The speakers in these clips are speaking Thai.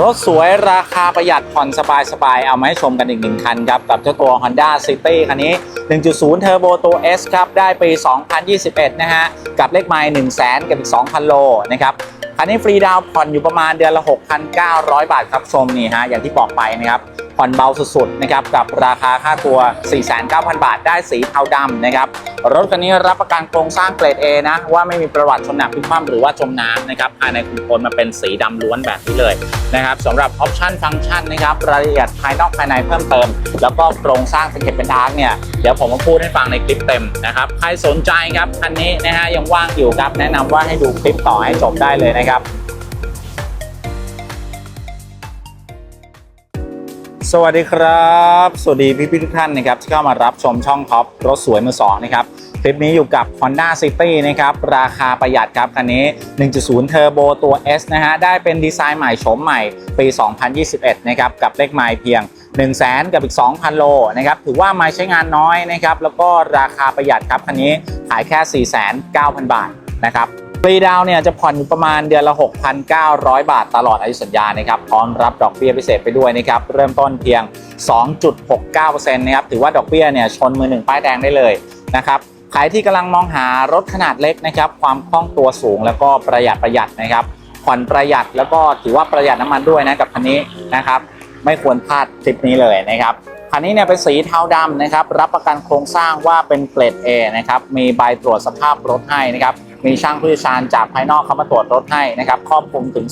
รถสวยราคาประหยัดผ่อนสบายๆ เอามาให้ชมกันอีกหนึ่งคันครับ กับเจ้าตัว Honda City คันนี้ 1.0 Turbo ตัว S ครับ ได้ปี 2021 นะฮะ กับเลขไมล์ 1 0 0 0 0 0 กับอีก 2,000 โลนะครับคันนี้ฟรีดาวน์ผ่อนอยู่ประมาณเดือนละ 6,900 บาทครับชมนี่ฮะอย่างที่บอกไปนะครับผ่อนเบาสุดๆนะครับกับราคาค่าตัว 49,000 บาทได้สีเทาดำนะครับรถคันนี้รับประกันโครงสร้างเกรด A นะ ว่าไม่มีประวัติชนหนักพิกคว่ำหรือว่าจมน้ำนะครับภายในคุมพลมาเป็นสีดำล้วนแบบนี้เลยนะครับสำหรับออปชันฟังก์ชันนะครับรายละเอียดภายนอกภายในเพิ่มเติม แล้วก็โครงสร้างเป็นเก็บเป็นดาร์กเนี่ยเดี๋ยวผมมาพูดให้ฟังในคลิปเต็มนะครับใครสนใจครับคันนี้นะฮะยังว่างอยู่ครับแนะนำว่าให้ดูคลิปต่อให้จบได้เลยนะครับ สวัสดีครับ สวัสดีพี่พี่ทุกท่านนะครับที่เข้ามารับชมช่องท็อปรถสวยมือสองนะครับคลิปนี้อยู่กับ Honda City นะครับราคาประหยัดครับคันนี้ 1.0 Turbo ตัว S นะฮะได้เป็นดีไซน์ใหม่โฉมใหม่ปี 2021 นะครับกับเลขไมล์เพียง 1 0 0 0 0แกับอีก 2,000 โลนะครับถือว่าไมล์ใช้งานน้อยนะครับแล้วก็ราคาประหยัดครับคันนี้ขายแค่ 4,900บาทนะครับ รีดาวเนี่ยจะผ่อนอยู่ประมาณเดือนละ 6,900 บาทตลอดอายุสัญญานะครับพร้อมรับดอกเบี้ยพิเศษไปด้วยนะครับเริ่มต้นเพียง 2.69%นะครับถือว่าดอกเบี้ยเนี่ยชนมือหนึ่งป้ายแดงได้เลยนะครับใครที่กำลังมองหารถขนาดเล็กนะครับความคล่องตัวสูงแล้วก็ประหยัดประหยัดนะครับผ่อนประหยัดแล้วก็ถือว่าประหยัดน้ำมันด้วยนะกับคันนี้นะครับไม่ควรพลาดคลิปนี้เลยนะครับคันนี้เนี่ยเป็นสีเทาดำนะครับรับประกันโครงสร้างว่าเป็นเกรด A นะครับมีใบตรวจสภาพรถให้นะครับ มีช่างผู้เชี่ยวชาญจากภายนอกเข้ามาตรวจรถให้นะครับครอบคลุมถึง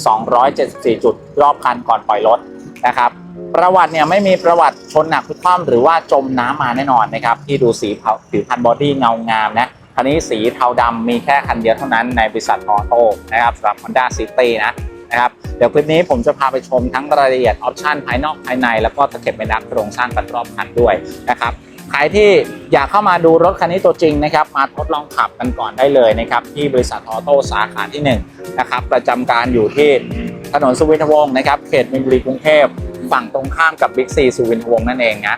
274 จุดรอบคันก่อนปล่อยรถนะครับประวัติเนี่ยไม่มีประวัติชนหนักพลิกคว่ำหรือว่าจมน้ำมาแน่นอนนะครับที่ดูสีผิวพันบอดี้เงางามนะคันนี้สีเทาดำมีแค่คันเดียวเท่านั้นในบริษัทออโต้นะครับสำหรับ Honda City นะนะครับเดี๋ยวคลิปนี้ผมจะพาไปชมทั้งรายละเอียดออปชันภายนอกภายใน แล้วก็ตะเข็บเป็นดักโครงสร้างกันรอบคันด้วยนะครับ ใครที่อยากเข้ามาดูรถคันนี้ตัวจริงนะครับ มาทดลองขับกันก่อนได้เลยนะครับที่บริษัทออโต้สาขาที่1นะครับประจำการอยู่ที่ถนนสุวินทวงศ์นะครับเขตมินบุรีกรุงเทพฝั่งตรงข้ามกับบิ๊กซีสุวินทวงศ์นั่นเองนะ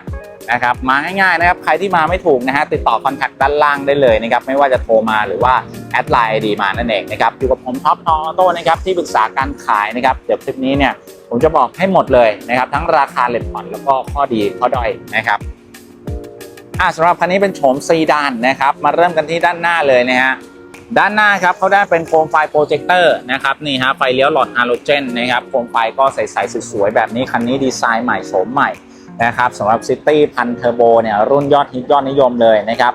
นะครับมาง่ายๆนะครับใครที่มาไม่ถูกนะฮะติดต่อคอนแทคด้านล่างได้เลยนะครับไม่ว่าจะโทรมาหรือว่าแอดไลน์ดีมานั่นเองนะครับอยู่กับผมท็อปทอโต้นะครับที่ปรึกษาการขายนะครับเดี๋ยวคลิปนี้เนี่ยผมจะบอกให้หมดเลยนะครับทั้งราคาเลทผ่อนแล้วก็ข้อดีข้อด้อยนะครับ อ่าสำหรับคันนี้เป็นโฉมซีดานนะครับ มาเริ่มกันที่ด้านหน้าเลยนะฮะด้านหน้าครับเขาได้เป็นโคมไฟโปรเจคเตอร์นะครับนี่ฮะไฟเลี้ยวหลอดฮาโลเจนนะครับโคมไฟก็ใสๆสวยๆแบบนี้คันนี้ดีไซน์ใหม่โฉมใหม่นะครับสำหรับ City พันเทอร์โบเนี่ยรุ่นยอดฮิตยอดนิยมเลยนะครับ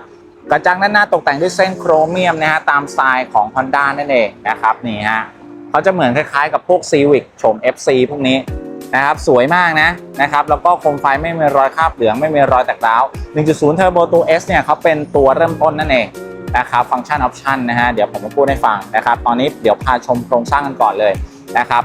กระจังด้านหน้าตกแต่งด้วยเส้นโครเมียมนะฮะตามสไตล์ของ Honda นั่นเองนะครับนี่ฮะเขาจะเหมือนคล้ายๆกับพวก Civic โฉม FC พวกนี้ นะครับสวยมากนะนะครับแล้วก็โคมไฟไม่มีรอยคราบเหลืองไม่มีรอยแตกร้าว1.0 Turbo ตัว S เนี่ยเขาเป็นตัวเริ่มต้นนั่นเองนะครับฟังก์ชันออปชันนะฮะเดี๋ยวผมมาพูดให้ฟังนะครับตอนนี้เดี๋ยวพาชมโครงสร้างกันก่อนเลยนะครับ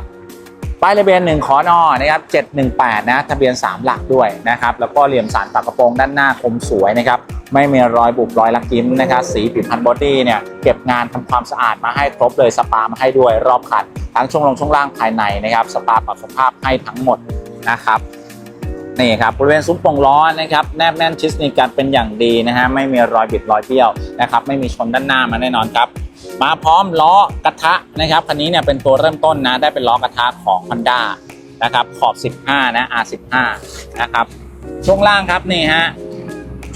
ป้ายทะเบียน1ขอนอนะครับ718นะทะเบียน 3 หลักด้วยนะครับแล้วก็เหลี่ยมสารปากกระโปรงด้านหน้าคมสวยนะครับ ไม่มีรอยบุบรอยลักยิ้มนะครับ สีผิวพันบอดี้เนี่ยเก็บงานทำความสะอาดมาให้ครบเลยสปามาให้ด้วยรอบคัน ทั้งช่วงลงช่วงล่างภายในนะครับสปาปรับสภาพให้ทั้งหมดนะครับนี่ครับบริเวณซุ้มป่งล้อนะครับแนบแน่นชิดสนิทกันเป็นอย่างดีนะฮะไม่มีรอยบิดรอยเบี้ยวนะครับไม่มีชนด้านหน้ามาแน่นอนครับ มาพร้อมล้อกระทะนะครับคันนี้เนี่ยเป็นตัวเริ่มต้นนะได้เป็นล้อกระทะของ Honda นะครับขอบ 15 นะ R15 นะครับช่วงล่างครับนี่ฮะ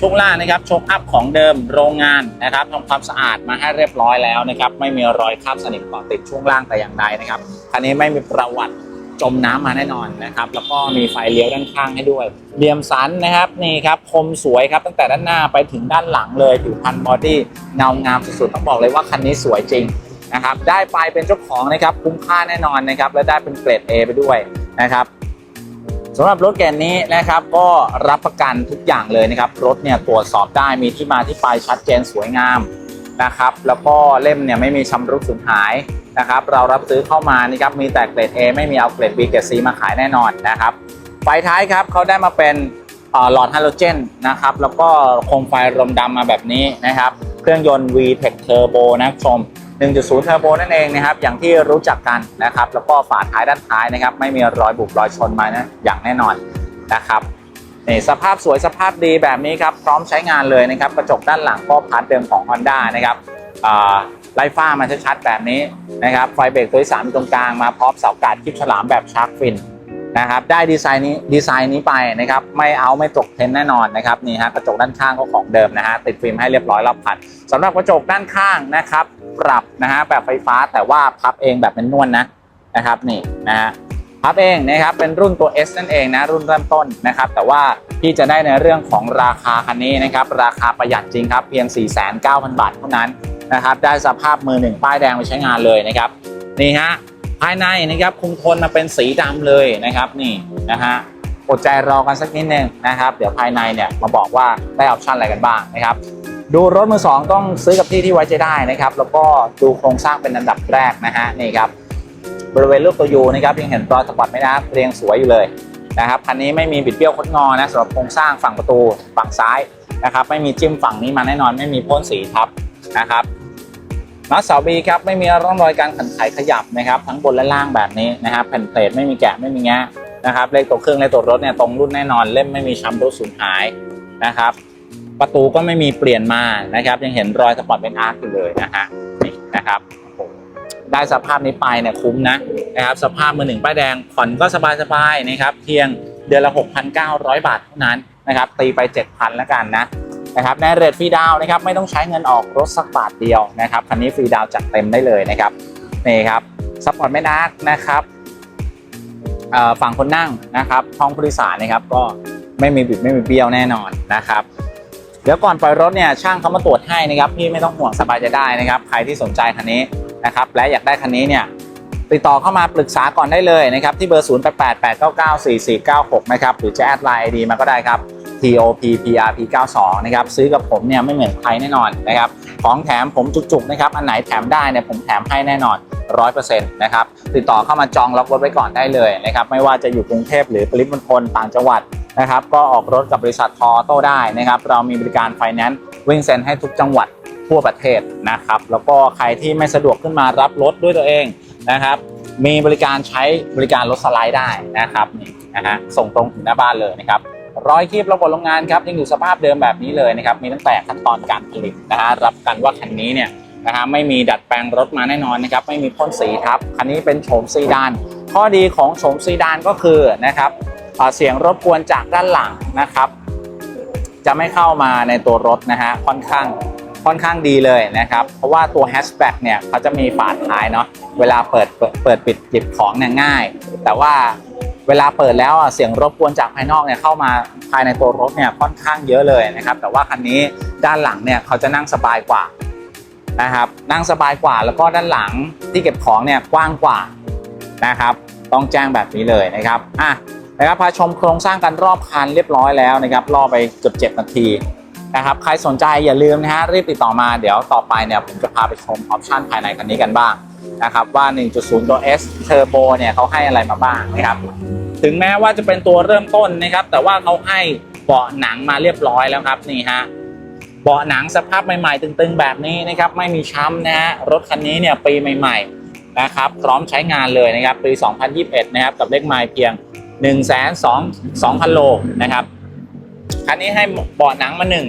ช่วงล่างนะครับชคอัพของเดิมโรงงานนะครับทำความสะอาดมาให้เรียบร้อยแล้วนะครับไม่มีรอยคราบสนิมเกาะติดช่วงล่างแต่อย่างใดนะครับคันนี้ไม่มีประวัติจมน้ำมาแน่นอนนะครับแล้วก็มีไฟเลี้ยวด้านข้างให้ด้วยเหลี่ยมสันนะครับนี่ครับคมสวยครับตั้งแต่ด้านหน้าไปถึงด้านหลังเลยผิวพันบอดี้เงางามสุดๆต้องบอกเลยว่าคันนี้สวยจริงนะครับได้ไปเป็นเจ้าของนะครับคุ้มค่าแน่นอนนะครับและได้เป็นเกรด A ไปด้วยนะครับ สำหรับรถแกนนี้นะครับก็รับประกันทุกอย่างเลยนะครับ รถเนี่ยตรวจสอบได้มีที่มาที่ไปชัดเจนสวยงามนะครับ แล้วก็เล่มเนี่ยไม่มีชำรุดสูญหายนะครับ เรารับซื้อเข้ามานี่ครับมีแต่เกรด A ไม่มีเอาเกรด B เกรด C มาขายแน่นอนนะครับไฟท้ายครับเขาได้มาเป็นหลอดฮาโลเจนนะครับ แล้วก็โคมไฟรมดำมาแบบนี้นะครับ เครื่องยนต์ VTEC Turbo นะ คุณผู้ชม1.0 Turbo นั่นเองนะครับ อย่างที่รู้จักกันนะครับ แล้วก็ฝาท้ายด้านท้ายนะครับ ไม่มีรอยบุบรอยชนมานะอย่างแน่นอนนะครับนี่สภาพสวยสภาพดีแบบนี้ครับ พร้อมใช้งานเลยนะครับ กระจกด้านหลังก็พาร์ทเดิมของ Honda นะครับอ่าไล่ฟ้ามาชัดๆแบบนี้นะครับ ไฟเบรกตัวที่สามตรงกลางมาพร้อมเสากาดคลิปฉลามแบบชาร์กฟินนะครับ ได้ดีไซน์นี้ดีไซน์นี้ไปนะครับ ไม่เอาไม่ตกเทรนแน่นอนนะครับนี่ฮะกระจกด้านข้างก็ของเดิมนะฮะติดฟิล์มให้เรียบร้อยรอบคันสำหรับกระจกด้านข้างนะครับ ปรับนะฮะแบบไฟฟ้าแต่ว่าพับเองแบบเป็นนวลนะนะครับนี่นะฮะพับเองนะครับเป็นรุ่นตัว S นั่นเองนะรุ่นเริ่มต้นนะครับ แต่ว่าพี่จะได้ในเรื่องของราคาคันนี้นะครับ ราคาประหยัดจริงครับเพียง 49,000 บาทเท่านั้นนะครับ ได้สภาพมือหนึ่งป้ายแดงไปใช้งานเลยนะครับนี่ฮะภายในนะครับคุมโทนมาเป็นสีดำเลยนะครับนี่นะฮะอดใจรอกันสักนิดนึงนะครับ เดี๋ยวภายในเนี่ยมาบอกว่าได้ออปชั่นอะไรกันบ้างนะครับ ดูรถมือสองต้องซื้อกับที่ที่ไว้ใจได้นะครับ แล้วก็ดูโครงสร้างเป็นอันดับแรกนะฮะนี่ครับบริเวณลูกตัวยูนะครับยังเห็นรอยสปอร์ตไม่นะเรียงสวยอยู่เลยนะครับคันนี้ไม่มีบิดเบี้ยวคดงอนะสำหรับโครงสร้างฝั่งประตูฝั่งซ้ายนะครับ ไม่มีจิ้มฝั่งนี้มาแน่นอน ไม่มีพ่นสีทับนะครับน็อตเสาบีครับไม่มีร่องรอยการขันไขขยับนะครับ ทั้งบนและล่างแบบนี้นะครับแผ่นเพลทไม่มีแกะไม่มีแงะนะครับเลขตัวเครื่องเลขตัวรถเนี่ยตรงรุ่นแน่นอนเล่มไม่มีช้ำรุดสูญหายนะครับ ประตูก็ไม่มีเปลี่ยนมานะครับ ยังเห็นรอยสปอร์ตเป็นอาร์คอยู่เลยนะฮะนี่นะครับได้สภาพนี้ไปเนี่ยคุ้มนะนะครับ สภาพมือหนึ่งป้ายแดงผ่อนก็สบายๆนะครับ เพียงเดือนละ 6,900 บาทเท่านั้นนะครับ ตีไป 7,000แล้วกันนะนะครับในเรทฟรีดาวนะครับไม่ต้องใช้เงินออกรถสักบาทเดียวนะครับคันนี้ฟรีดาวจัดเต็มได้เลยนะครับนี่ครับซัพพอร์ตไม่นักนะครับเอ่อฝั่งคนนั่งนะครับห้องผู้โดยสารนะครับก็ไม่มีบิดไม่มีเบี้ยวแน่นอนนะครับ เดี๋ยวก่อนปล่อยรถเนี่ยช่างเขามาตรวจให้นะครับพี่ไม่ต้องห่วงสบายใจได้นะครับ ใครที่สนใจคันนี้นะครับและอยากได้คันนี้เนี่ยติดต่อเข้ามาปรึกษาก่อนได้เลยนะครับที่เบอร์ 0 8 8 8 9 9 4 4 9 6 นะครับหรือจะแอดไลน์ไอดีมาก็ได้ครับ TOP PRP 92 นะครับซื้อกับผมเนี่ยไม่เหมือนใครแน่นอนนะครับของแถมผมจุกๆนะครับอันไหนแถมได้เนี่ยผมแถมให้แน่นอน 100%นะครับติดต่อเข้ามาจองล็อกรถไว้ก่อนได้เลยนะครับไม่ว่าจะอยู่กรุงเทพหรือปริมณฑลต่างจังหวัด นะครับก็ออกรถกับบริษัททอโต้ได้นะครับเรามีบริการไฟแนนซ์วิ่งเซ็นให้ทุกจังหวัดทั่วประเทศนะครับแล้วก็ใครที่ไม่สะดวกขึ้นมารับรถด้วยตัวเองนะครับมีบริการใช้บริการรถสไลด์ได้นะครับนี่นะฮะส่งตรงถึงหน้าบ้านเลยนะครับร้อยคีบระบบโรงงานครับยังอยู่สภาพเดิมแบบนี้เลยนะครับมีตั้งแต่ขั้นตอนการผลิตนะฮะรับกันว่าคันนี้เนี่ยนะฮะไม่มีดัดแปลงรถมาแน่นอนนะครับไม่มีพ่นสีครับคันนี้เป็นโฉมซีดานข้อดีของโฉมซีดานก็คือนะครับ เสียงรบกวนจากด้านหลังนะครับ จะไม่เข้ามาในตัวรถนะฮะค่อนข้างค่อนข้างดีเลยนะครับ เพราะว่าตัวแฮชแบ็กเนี่ยเขาจะมีฝาท้ายเนาะเวลาเปิดเปิดปิดหยิบของเนี่ยง่าย แต่ว่าเวลาเปิดแล้วเสียงรบกวนจากภายนอกเนี่ยเข้ามาภายในตัวรถเนี่ยค่อนข้างเยอะเลยนะครับ แต่ว่าคันนี้ด้านหลังเนี่ยเขาจะนั่งสบายกว่านะครับนั่งสบายกว่าแล้วก็ด้านหลังที่เก็บของเนี่ยกว้างกว่านะครับ ต้องแจ้งแบบนี้เลยนะครับอะ นะครับพาชมโครงสร้างกันรอบคันเรียบร้อยแล้วนะครับรอไปเกือบ7นาทีนะครับใครสนใจอย่าลืมนะฮะรีบติดต่อมาเดี๋ยวต่อไปเนี่ยผมจะพาไปชมออปชันภายในคันนี้กันบ้างนะครับว่า 1.0 ตัว S Turbo เนี่ยเขาให้อะไรมาบ้างนะครับถึงแม้ว่าจะเป็นตัวเริ่มต้นนะครับ แต่ว่าเขาให้เบาะหนังมาเรียบร้อยแล้วครับนี่ฮะเบาะหนังสภาพใหม่ๆ ตึงๆ แบบนี้นะครับไม่มีช้ำนะฮะรถคันนี้เนี่ยปีใหม่ๆนะครับพร้อมใช้งานเลยนะครับปี 2021 นะครับกับเลขไมล์เพียง 1 2 2 0 0 0โลนะครับคันนี้ให้เบาะหนังมาหนึ่ง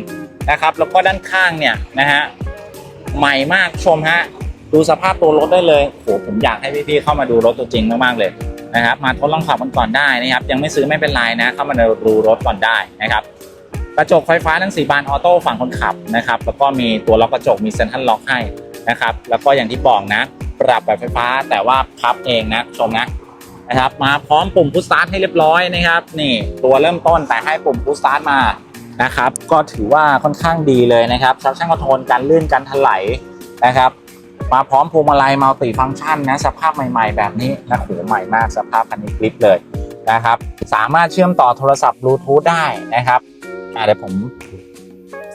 นะครับ แล้วก็ด้านข้างเนี่ยนะฮะใหม่มากชมฮะดูสภาพตัวรถได้เลยโหผมอยากให้พี่ๆเข้ามาดูรถตัวจริงมากๆเลยนะครับ มาทดลองขับมันก่อนได้นะครับ ยังไม่ซื้อไม่เป็นไรนะเข้ามาดูรถก่อนได้นะครับกระจกไฟฟ้าทั้ง4บานออโต้ฝั่งคนขับนะครับแล้วก็มีตัวล็อกกระจกมีเซ็นทรัลล็อกให้นะครับ แล้วก็อย่างที่บอกนะ ปรับแบบไฟฟ้าแต่ว่าพับเองนะชมนะ นะครับ มาพร้อมปุ่มพุชสตาร์ทให้เรียบร้อยนะครับ นี่ตัวเริ่มต้นแต่ให้ปุ่มพุชสตาร์ทมานะครับ ก็ถือว่าค่อนข้างดีเลยนะครับซับชั่นคอนโทรลการลื่นการถลายนะครับ มาพร้อมพวงมาลัยมัลติฟังก์ชันนะสภาพใหม่ ๆ แบบนี้นะโหใหม่มากสภาพคันนี้คลิปเลยนะครับ สามารถเชื่อมต่อโทรศัพท์บลูทูธได้นะครับเดี๋ยวผม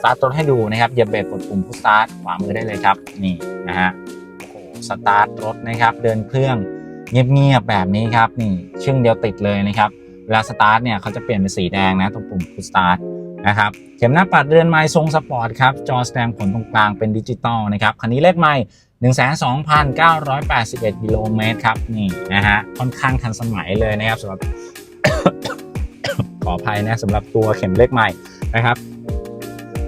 สตาร์ทรถให้ดูนะครับเหยียบเบรกกดปุ่มพุชสตาร์ทขวามือได้เลยครับ นี่นะฮะโอ้โหสตาร์ทรถนะครับ เดินเครื่อง เงียบๆแบบนี้ครับนี่ชึ่งเดียวติดเลยนะครับเวลาสตาร์ทเนี่ยเขาจะเปลี่ยนเป็นสีแดงนะตรงปุ่ม Push Start นะครับเข็มหน้าปัดเรือนไม้ทรงสปอร์ตครับจอแสดงผลตรงกลางเป็นดิจิตอลนะครับคันนี้เลขไม้12,981กิโลเมตรครับนี่นะฮะค่อนข้างทันสมัยเลยนะครับสำหรับขออภัยนะสำหรับตัวเข็มเลขไม้นะครับ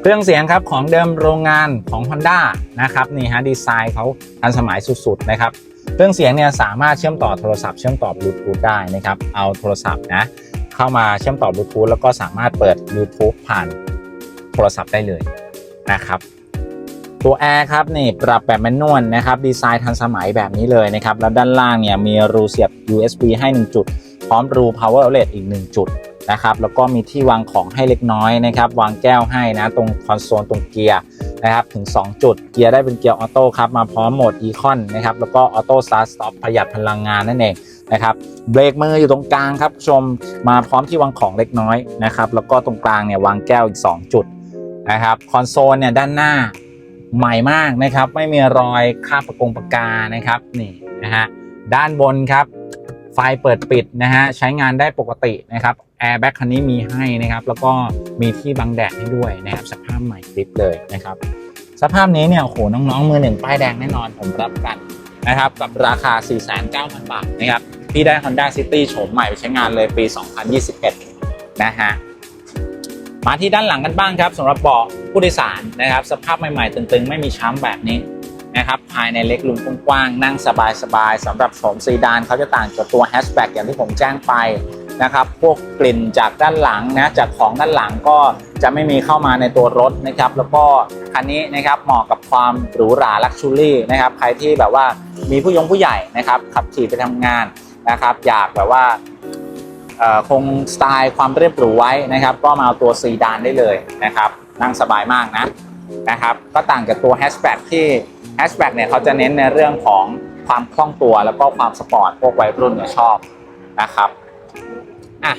เครื่องเสียงครับของเดิมโรงงานของ Honda นะครับนี่ฮะดีไซน์เขาทันสมัยสุดๆนะครับ เครื่องเสียงเนี่ยสามารถเชื่อมต่อโทรศัพท์เชื่อมต่อบลูทูธได้นะครับเอาโทรศัพท์นะเข้ามาเชื่อมต่อบลูทูธแล้วก็สามารถเปิด YouTube ผ่านโทรศัพท์ได้เลยนะครับตัวแอร์ครับนี่ปรับแบบแมนนวลนะครับดีไซน์ทันสมัยแบบนี้เลยนะครับแล้วด้านล่างเนี่ยมีรูเสียบ USB ให้ 1 จุด พร้อมรู power outlet อีก 1 จุด นะครับแล้วก็มีที่วางของให้เล็กน้อยนะครับวางแก้วให้นะตรงคอนโซลตรงเกียร์นะครับถึง 2 จุดเกียร์ได้เป็นเกียร์ออโต้ครับมาพร้อมโหมด Econ นนะครับแล้วก็ออโต้สตาร์ทสต็อปประหยัดพลังงานนั่นเองนะครับเบรกมืออยู่ตรงกลางครับชมมาพร้อมที่วางของเล็กน้อยนะครับแล้วก็ตรงกลางเนี่ยวางแก้วอีก 2 จุดนะครับคอนโซลเนี่ยด้านหน้าใหม่มากนะครับไม่มีรอยคราบประกงปากกานะครับนี่นะฮะด้านบนครับไฟเปิดปิดนะฮะใช้งานได้ปกตินะครับ แอร์แบ็กคันนี้มีให้นะครับ แล้วก็มีที่บังแดดให้ด้วยนะครับสภาพใหม่กริบเลยนะครับ สภาพนี้เนี่ยโหน้องๆ มือหนึ่งป้ายแดงแน่นอนผมรับประกันนะครับ กับราคา 4,900 บาทนะครับ ที่ได้ Honda City โฉมใหม่ไปใช้งานเลยปี 2021 นะฮะมาที่ด้านหลังกันบ้างครับสำหรับเบาะผู้โดยสารนะครับ สภาพใหม่ๆ ตึงๆ ไม่มีช้ำแบบนี้นะครับภายในเล็กลุมกว้างๆนั่งสบายๆสำหรับโฉมซีดานเขาจะต่างจากตัวแฮชแบ็กอย่างที่ผมแจ้งไป นะครับ พวกกลิ่นจากด้านหลังนะจากของด้านหลังก็จะไม่มีเข้ามาในตัวรถนะครับ แล้วก็คันนี้นะครับเหมาะกับความหรูหราลักชูรี่นะครับ ใครที่แบบว่ามีผู้ยงผู้ใหญ่นะครับ ขับขี่ไปทำงานนะครับ อยากแบบว่าคงสไตล์ความเรียบหรูไว้นะครับ ก็มาเอาตัวซีดานได้เลยนะครับ นั่งสบายมากนะนะครับ ก็ต่างจากตัวแฮชแบ็กที่แฮชแบ็กเนี่ยเขาจะเน้นในเรื่องของความคล่องตัวแล้วก็ความสปอร์ตพวกวัยรุ่นเนี่ยชอบนะครับ อะ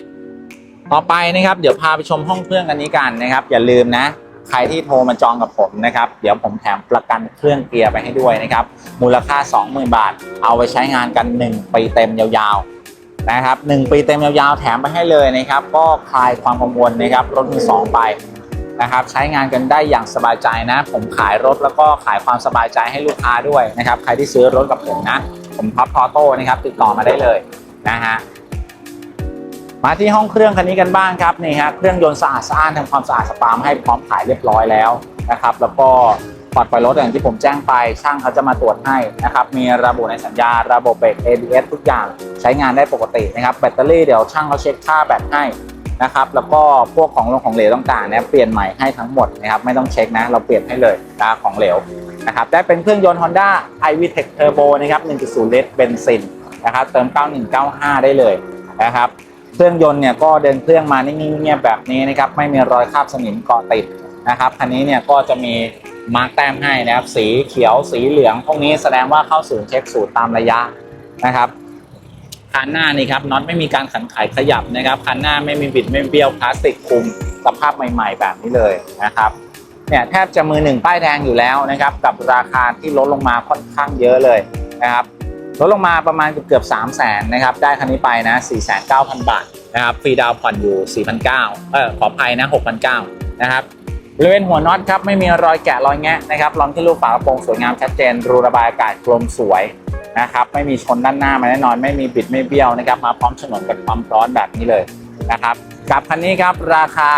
ต่อไปนะครับ เดี๋ยวพาไปชมห้องเครื่องกันนี้กันนะครับ อย่าลืมนะ ใครที่โทรมาจองกับผมนะครับ เดี๋ยวผมแถมประกันเครื่องเกียร์ไปให้ด้วยนะครับ มูลค่า 20,000 บาท เอาไปใช้งานกัน 1 ปีเต็มยาวๆนะครับหนึ่งปีเต็มยาวๆ แถมไปให้เลยนะครับ ก็คลายความกังวลนะครับรถมือสองไปนะครับใช้งานกันได้อย่างสบายใจนะ ผมขายรถแล้วก็ขายความสบายใจให้ลูกค้าด้วยนะครับ ใครที่ซื้อรถกับผมนะ ผมพับพอโต้นะครับ ติดต่อมาได้เลยนะฮะ มาที่ห้องเครื่องคันนี้กันบ้างครับนี่ฮะเครื่องยนต์สะอาดสะอ้านทำความสะอาดสปาล์มให้พร้อมขายเรียบร้อยแล้วนะครับ แล้วก็ปลอดปล่อยรถอย่างที่ผมแจ้งไปช่างเขาจะมาตรวจให้นะครับ มีระบุในสัญญาระบบเบรก ABS ทุกอย่างใช้งานได้ปกตินะครับ แบตเตอรี่เดี๋ยวช่างเขาเช็คค่าแบตให้นะครับ แล้วก็พวกของลงของเหลวต่างๆเนี่ยเปลี่ยนใหม่ให้ทั้งหมดนะครับไม่ต้องเช็คนะ เราเปลี่ยนให้เลยนะของเหลวนะครับได้เป็นเครื่องยนต์ Honda iVTEC Turbo นะครับ 1.0 ลิตรเบนซินนะครับเติม 9195 ได้เลยนะครับ เครื่องยนต์เนี่ยก็เดินเครื่องมานิ่งๆเงียบแบบนี้นะครับไม่มีรอยคราบสนิมเกาะติดนะครับคันนี้เนี่ยก็จะมีมาร์กแต้มให้นะครับสีเขียวสีเหลืองพวกนี้แสดงว่าเข้าศูนย์เช็คสูตรตามระยะนะครับคันหน้านี่ครับน็อตไม่มีการขันไขขยับนะครับคันหน้าไม่มีบิดไม่มีเบี้ยวพลาสติกคลุมสภาพใหม่ ๆ แบบนี้เลยนะครับเนี่ยแทบจะมือหนึ่งป้ายแดงอยู่แล้วนะครับกับราคาที่ลดลงมาค่อนข้างเยอะเลยนะครับ ลดลงมาประมาณเกือบๆ3 0 0แสนนะครับ ได้คันนี้ไปนะ4,900บาทนะครับ ฟรีดาวผ่อนอยู่4,900เก้าเออขออภัยนะ6,900นเก้านะครับบริเวณหัวน็อตครับไม่มีรอยแกะรอยแงะนะครับลองที่ลูกฝากระโปรงสวยงามชัดเจน รูระบายอากาศกลมสวยนะครับ ไม่มีชนด้านหน้ามาแน่นอน ไม่มีบิดไม่เบี้ยวนะครับ มาพร้อมฉนวนกับความร้อนแบบนี้เลยนะครับกับคันนี้ครับ ราคา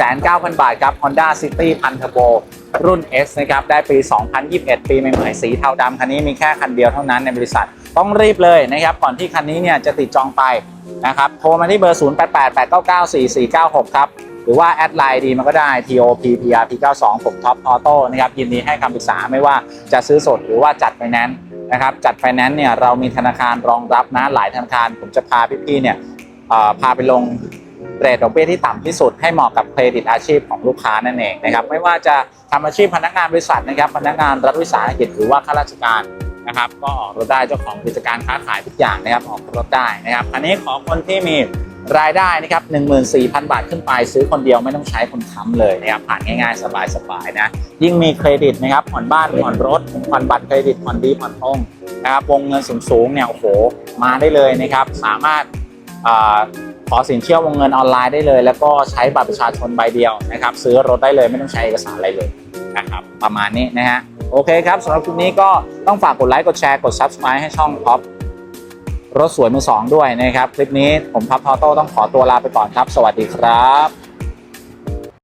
4,900บาทครับ Honda City พันเทอร์โบรุ่น S นะครับ ได้ปี 2021 ปีใหม่ๆสีเทาดำคันนี้มีแค่คันเดียวเท่านั้นในบริษัท ต้องรีบเลยนะครับก่อนที่คันนี้เนี่ยจะติดจองไปนะครับโทรมาที่เบอร์ 0888994496 ครับ หรือว่าแอดไลน์ดีมันก็ได้ TOP PRP 92ผมท็อปออโต้นะครับยินดีให้คำปรึกษาไม่ว่าจะซื้อสดหรือว่าจัดไฟแนนซ์นะครับจัดไฟแนนซ์เนี่ยเรามีธนาคารรองรับนะหลายธนาคาร ผมจะพาพี่ๆเนี่ยเอ่อพาไปลงเรทดอกเบี้ยที่ต่ำที่สุดให้เหมาะกับเครดิตอาชีพของลูกค้านั่นเองนะครับไม่ว่าจะทำอาชีพพนักงานบริษัทนะครับพนักงานรัฐวิสาหกิจหรือว่าข้าราชการ นะครับก็ออกรถได้เจ้าของกิจการค้าขายทุกอย่างนะครับออกรถได้นะครับอันนี้ขอคนที่มีรายได้นะครับ14,000 บาทขึ้นไปซื้อคนเดียวไม่ต้องใช้คนค้ำเลยนะครับผ่านง่ายๆ สบายๆนะยิ่งมีเครดิตนะครับผ่อนบ้านผ่อนรถผ่อนบัตรเครดิตผ่อนดีผ่อนตรงนะครับวงเงินสูงๆเนี่ยโอ้โหมาได้เลยนะครับสามารถขอสินเชื่อวงเงินออนไลน์ได้เลย แล้วก็ใช้บัตรประชาชนใบเดียวนะครับซื้อรถได้เลยไม่ต้องใช้เอกสารอะไรเลยนะครับประมาณนี้นะฮะ โอเคครับสำหรับคลิปนี้ก็ต้องฝากกดไลค์กดแชร์กด Subscribe ให้ช่องท็อปรถสวยมือสองด้วยนะครับ คลิปนี้ผมพับพอโต้ต้องขอตัวลาไปก่อนครับ สวัสดีครับ